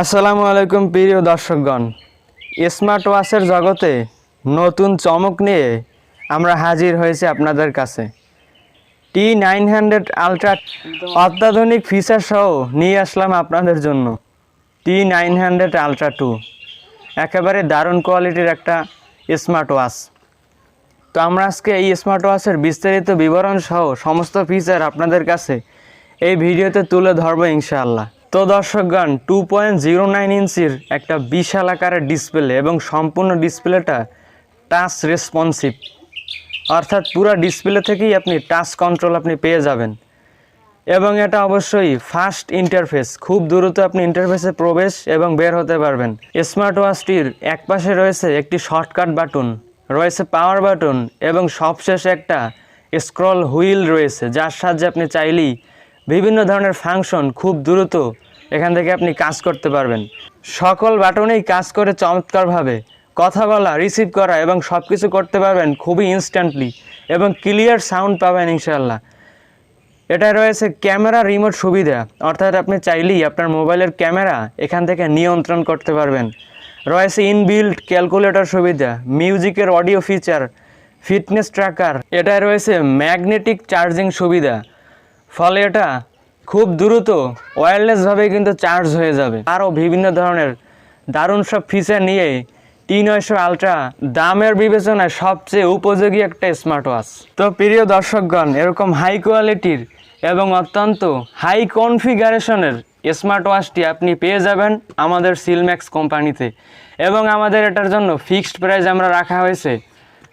আসসালামু আলাইকুম, প্রিয় দর্শকগণ। স্মার্ট ওয়াচের জগতে নতুন চমক নিয়ে আমরা হাজির হয়েছি আপনাদের কাছে। টি নাইন হান্ড্রেড আলট্রা অত্যাধুনিক ফিচার সহ নিয়ে আসলাম আপনাদের জন্য T nine hundred ultra two একেবারে দারুণ কোয়ালিটির একটা স্মার্ট ওয়াচ। তো আমরা আজকে এই স্মার্ট ওয়াচের বিস্তারিত বিবরণ সহ সমস্ত ফিচার আপনাদের কাছে এই ভিডিওতে তুলে ধরবো ইনশাআল্লাহ। তো দর্শকগণ টু পয়েন্ট জিরো নাইন ইঞ্চির একটা বিশাল আকারের ডিসপ্লে এবং সম্পূর্ণ ডিসপ্লেটা টাচ রেসপন্সিভ অর্থাৎ পুরো ডিসপ্লে থেকেই আপনি টাচ কন্ট্রোল আপনি পেয়ে যাবেন। এবং এটা অবশ্যই ফাস্ট ইন্টারফেস খুব দ্রুত আপনি ইন্টারফেসে প্রবেশ এবং বের হতে পারবেন। স্মার্ট ওয়াচটির এক পাশে রয়েছে একটি শর্টকাট বাটন রয়েছে পাওয়ার বাটন এবং সবশেষে একটা স্ক্রল হুইল রয়েছে, যার সাহায্যে আপনি চাইলেই বিভিন্ন ধরনের ফাংশন খুব দ্রুত এখান থেকে আপনি কাজ করতে পারবেন। সকল বাটনেই কাজ করে চমৎকারভাবে কথা বলা রিসিভ করা এবং সব কিছু করতে পারবেন খুবই ইনস্ট্যান্টলি এবং ক্লিয়ার সাউন্ড পাবেন ইনশাল্লাহ এটা রয়েছে ক্যামেরা রিমোট সুবিধা, অর্থাৎ আপনি চাইলেই আপনার মোবাইলের ক্যামেরা এখান থেকে নিয়ন্ত্রণ করতে পারবেন। রয়েছে ইনবিল্ট ক্যালকুলেটর সুবিধা মিউজিকের অডিও ফিচার ফিটনেস ট্র্যাকার এটা রয়েছে ম্যাগনেটিক চার্জিং সুবিধা ফলে এটা খুব দ্রুত ওয়্যারলেসভাবে কিন্তু চার্জ হয়ে যাবে। আরও বিভিন্ন ধরনের দারুণ সব ফিচার নিয়ে টি নয়শো আলট্রা দামের বিবেচনায় সবচেয়ে উপযোগী একটা স্মার্ট ওয়াচ তো প্রিয় দর্শকগণ, এরকম হাই কোয়ালিটির এবং অত্যন্ত হাই কনফিগারেশনের স্মার্ট ওয়াচটি আপনি পেয়ে যাবেন আমাদের সিলম্যাক্স কোম্পানিতে। এবং আমাদের এটার জন্য ফিক্সড প্রাইস আমরা রাখা হয়েছে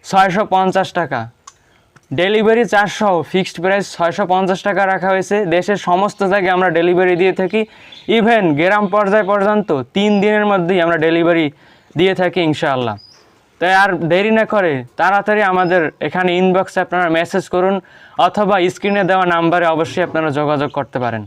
ছয়শো পঞ্চাশ টাকা। ডেলিভারি চারশো ফিক্সড প্রাইস ছয়শো পঞ্চাশ টাকা রাখা হয়েছে। দেশের সমস্ত জায়গায় আমরা ডেলিভারি দিয়ে থাকি। ইভেন গ্রাম পর্যায় পর্যন্ত তিন দিনের মধ্যেই আমরা ডেলিভারি দিয়ে থাকি ইনশাআল্লাহ। তাই আর দেরি না করে তাড়াতাড়ি আমাদের এখানে ইনবক্সে আপনারা মেসেজ করুন, অথবা স্ক্রিনে দেওয়া নাম্বারে অবশ্যই আপনারা যোগাযোগ করতে পারেন।